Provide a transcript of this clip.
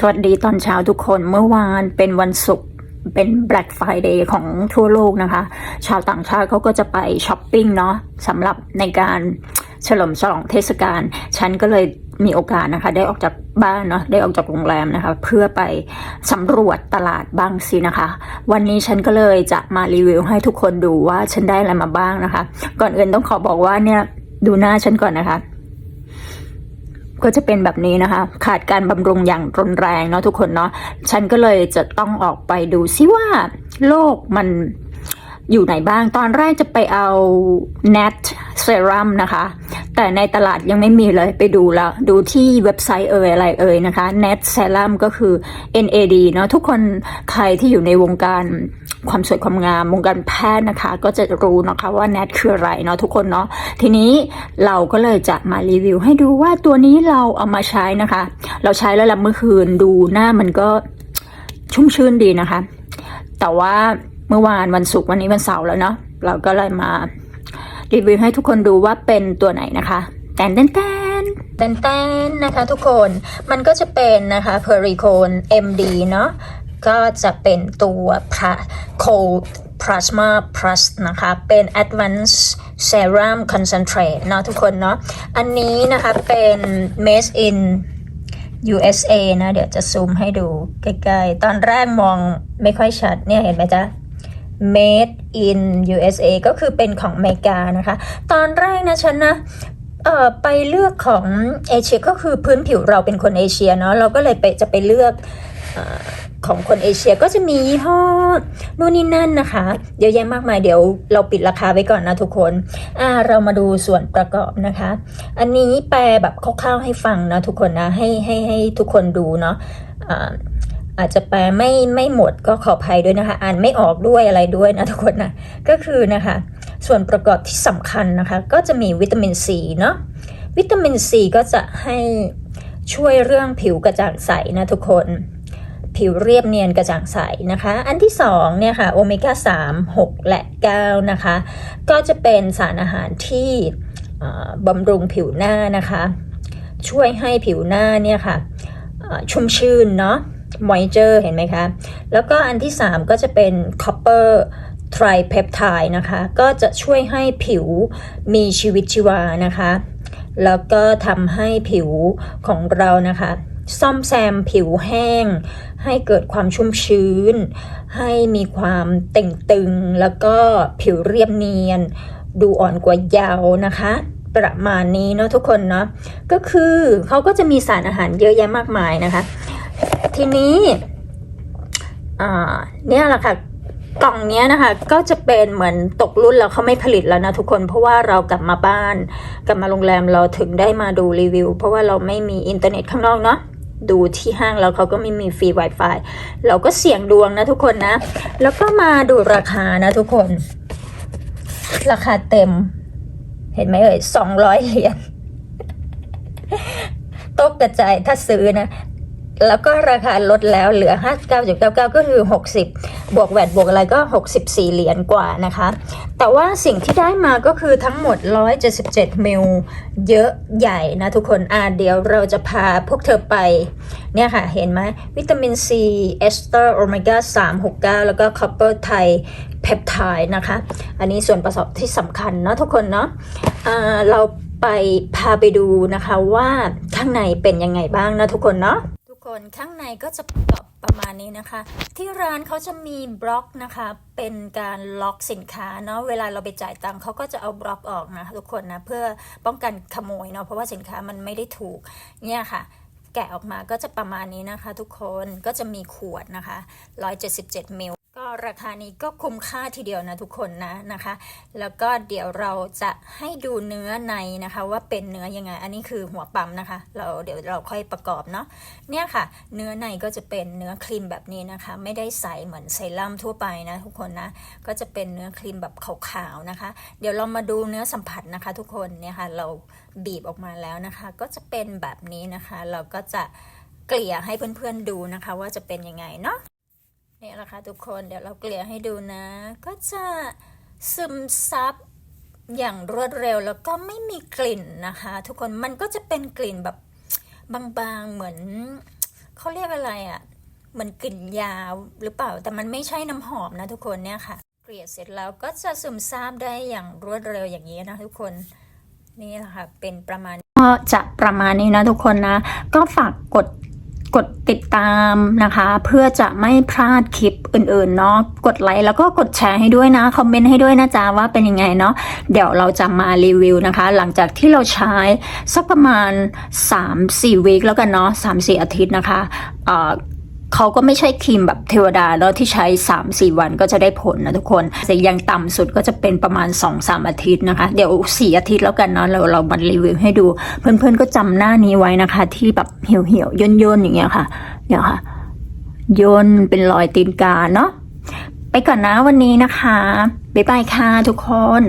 สวัสดีตอนเช้าทุกคนเมื่อวานเป็นวันศุกร์เป็น Black Friday ของทั่วโลกนะคะ ชาวต่างชาติเขาก็จะไปช้อปปิ้งเนาะสำหรับในการเฉลิมฉลองเทศกาล ฉันก็เลยมีโอกาสนะคะ ได้ออกจากบ้านเนาะได้ออกจากโรงแรมนะคะ เพื่อไปสำรวจตลาดบ้างสินะคะ วันนี้ฉันก็เลยจะมารีวิวให้ทุกคนดูว่าฉันได้อะไรมาบ้างนะคะ ก่อนอื่นต้องขอบอกว่าเนี่ยดูหน้าฉันก่อนนะคะ ก็จะเป็นแบบนี้นะคะ ขาดการบำรุงอย่างรุนแรงเนาะทุกคนเนาะฉันก็เลยจะต้องออกไปดูซิว่าโลกมันอยู่ไหนบ้าง ตอนแรกจะไปเอา net serum นะคะ แต่ในตลาดยังไม่มีเลยไปดูแล้ว ดูที่เว็บไซต์เอ่ยอะไรเอ่ยนะคะ net serum ก็คือ NAD เนาะทุกคนใครที่อยู่ในวงการ ความสวยความงามวงการแพทย์นะคะ ก็จะรู้นะคะว่า net คืออะไรเนาะทุกคนเนาะทีนี้เราก็เลยจะมารีวิว ให้ดูว่าตัวนี้เราเอามาใช้นะคะ เราใช้แล้วละเมื่อคืนดูหน้ามันก็ชุ่มชื่นดีนะคะ แต่ว่าเมื่อวานวันศุกร์วันนี้วันเสาร์แล้วเนาะเราก็เลยมารีวิวให้ทุกคนดูว่าเป็นตัวไหนนะคะแตนแตนแตนแตนแตนนะคะทุกคนมันก็จะเป็นนะคะเพอริโคน MD เนาะ ก็จะเป็นตัวพระโค Plasma Plus นะคะ เป็น Advanced Serum Concentrate เนาะทุกคนเนาะ อันนี้นะคะเป็น Made in USA นะ เดี๋ยวจะซูมให้ดูใกล้ๆ ตอนแรกมองไม่ค่อยชัดเนี่ยเห็นไหมจ๊ะ made in USA ก็คือเป็นของอเมริกานะคะ ตอนแรกนะฉันนะเออไปเลือกของเอเชียก็คือพื้นผิวเราเป็นคนเอเชียเนาะเราก็เลยไปจะไปเลือก ของคนเอเชียก็จะมียี่ห้อนู่นนี่นั่นนะคะเยอะแยะมากมายเดี๋ยวเราปิดราคาไว้ก่อนนะทุกคนอ่าเรามาดูส่วนประกอบนะคะ อันนี้แปลแบบคร่าวๆให้ฟังนะทุกคนนะให้ให้ให้ทุกคนดูเนาะอ่าอาจจะแปลไม่ไม่หมดก็ขออภัยด้วยนะคะ อ่านไม่ออกด้วยอะไรด้วยนะทุกคนนะก็คือนะคะ ส่วนประกอบที่สำคัญนะคะ ก็จะมีวิตามินซีเนาะวิตามินซีก็จะให้ช่วยเรื่องผิวกระจ่างใสนะทุกคน ผิวเรียบเนียนกระจ่างใสนะคะ อันที่สองเนี่ยค่ะโอเมก้า3 6 และ 9 นะคะ ก็จะเป็นสารอาหารที่บำรุงผิวหน้านะคะ ช่วยให้ผิวหน้าเนี่ยค่ะชุ่มชื่นเนาะมอยเจอร์เห็นไหมคะ แล้วก็อันที่ 3 ก็จะเป็น copper tripeptide นะคะ ก็จะช่วยให้ผิวมีชีวิตชีวานะคะ แล้วก็ทำให้ผิวของเรานะคะ ซ่อมแซมผิวแห้ง ให้เกิดความชุ่มชื้น ให้มีความเต่งตึง แล้วก็ผิวเรียบเนียน ดูอ่อนกว่ายาวนะคะ ประมาณนี้เนาะทุกคนเนาะก็คือเขาก็จะมีสารอาหารเยอะแยะมากมายนะคะ ทีนี้เนี่ยแหละค่ะกล่องนี้นะคะก็จะเป็นเหมือนตกรุ่นแล้วเขาไม่ผลิตแล้วนะทุกคนเพราะว่าเรากลับมาบ้าน กลับมาโรงแรมเราถึงได้มาดูรีวิว เพราะว่าเราไม่มีอินเทอร์เน็ตข้างนอกเนาะ ดูที่ห้างแล้วเขาก็ไม่มีฟรี Wi-Fi เราก็เสี่ยงดวงนะทุกคนนะ แล้วก็มาดูราคานะทุกคน ราคาเต็ม เห็นไหมเอ่ยสองร้อยเหรียญตกกระจายถ้าซื้อนะ แล้วก็ราคาลดแล้วเหลือ 59.99 ก็คือ 60 บวกแวดบวกอะไรก็ 64 เหรียญกว่านะคะ แต่ว่าสิ่งที่ได้มาก็คือทั้งหมด 177 มิล เยอะใหญ่นะทุกคนอ่าเดี๋ยวเราจะพาพวกเธอไป เนี่ยค่ะ เห็นไหมวิตามินซีเอสเตอร์โอเมก้า 369 แล้วก็คอปเปอร์ไทเพปไทด์นะคะ อันนี้ส่วนประกอบที่สำคัญเนาะทุกคนเนาะอ่าเราไปพาไปดูนะคะว่าข้างในเป็นยังไงบ้างนะทุกคนเนาะ คนข้างในก็จะประกอบประมาณนี้นะคะ ที่ร้านเขาจะมีบล็อกนะคะ เป็นการล็อกสินค้าเนาะเวลาเราไปจ่ายตังค์เขาก็จะเอาบล็อกออกนะทุกคนนะเพื่อป้องกันขโมยเนาะเพราะว่าสินค้ามันไม่ได้ถูกเนี่ยค่ะ แกะออกมาก็จะประมาณนี้นะคะ ทุกคนก็จะมีขวดนะคะ 177มิล ราคานี้ก็คุ้มค่าทีเดียวนะทุกคนนะนะคะ แล้วก็เดี๋ยวเราจะให้ดูเนื้อในนะคะ ว่าเป็นเนื้อยังไง อันนี้คือหัวปั๊มนะคะ เราเดี๋ยวเราค่อยประกอบเนาะเนี่ยค่ะ เนื้อในก็จะเป็นเนื้อครีมแบบนี้นะคะ ไม่ได้ใสเหมือนเซรั่มทั่วไปนะทุกคนนะก็จะเป็นเนื้อครีมแบบขาวๆนะคะ เดี๋ยวเรามาดูเนื้อสัมผัสนะคะ ทุกคนเนี่ยค่ะเราบีบออกมาแล้วนะคะ ก็จะเป็นแบบนี้นะคะ เราก็จะเกลี่ยให้เพื่อนๆดูนะคะ ว่าจะเป็นยังไงเนาะ เนี่ยแหละค่ะทุกคนเดี๋ยวเราเกลี่ยให้ดูนะ ก็จะซึมซับอย่างรวดเร็วแล้วก็ไม่มีกลิ่นนะคะ ทุกคนมันก็จะเป็นกลิ่นแบบบางๆเหมือนเขาเรียกอะไรอะ่ะเหมือนกลิ่นยาหรือเปล่า แต่มันไม่ใช่น้ำหอมนะทุกคนเนี่ยค่ะ เกลี่ยเสร็จแล้วก็จะซึมซาบได้อย่างรวดเร็วอย่างนี้นะทุกคนนี่แหละค่ะเป็นประมาณก็จะประมาณนี้นะทุกคนนะ ก็ฝากกด กดติดตามนะคะ เพื่อจะไม่พลาดคลิปอื่นๆเนาะกดไลค์แล้วก็กดแชร์ให้ด้วยนะ คอมเมนต์ให้ด้วยนะจ๊ะว่าเป็นยังไงเนาะเดี๋ยวเราจะมารีวิวนะคะ หลังจากที่เราใช้สักประมาณ 3-4วีคแล้วกันเนาะ3-4 อาทิตย์นะคะ เขาก็ไม่ใช่ครีมแบบเทวดาเนาะที่ใช้ 3-4 วันก็จะได้ผลนะทุกคนแต่ยังต่ำสุดก็จะเป็นประมาณ 2-3 อาทิตย์นะคะ เดี๋ยว 4 อาทิตย์แล้วกันเนาะเราเรามารีวิวให้ดู เพื่อนๆก็จำหน้านี้ไว้นะคะ ที่แบบเหี่ยวๆย่นๆอย่างเงี้ยค่ะเนี่ยค่ะย่นเป็นรอยตีนกาเนาะไปก่อนนะวันนี้นะคะบ๊ายบายค่ะทุกคน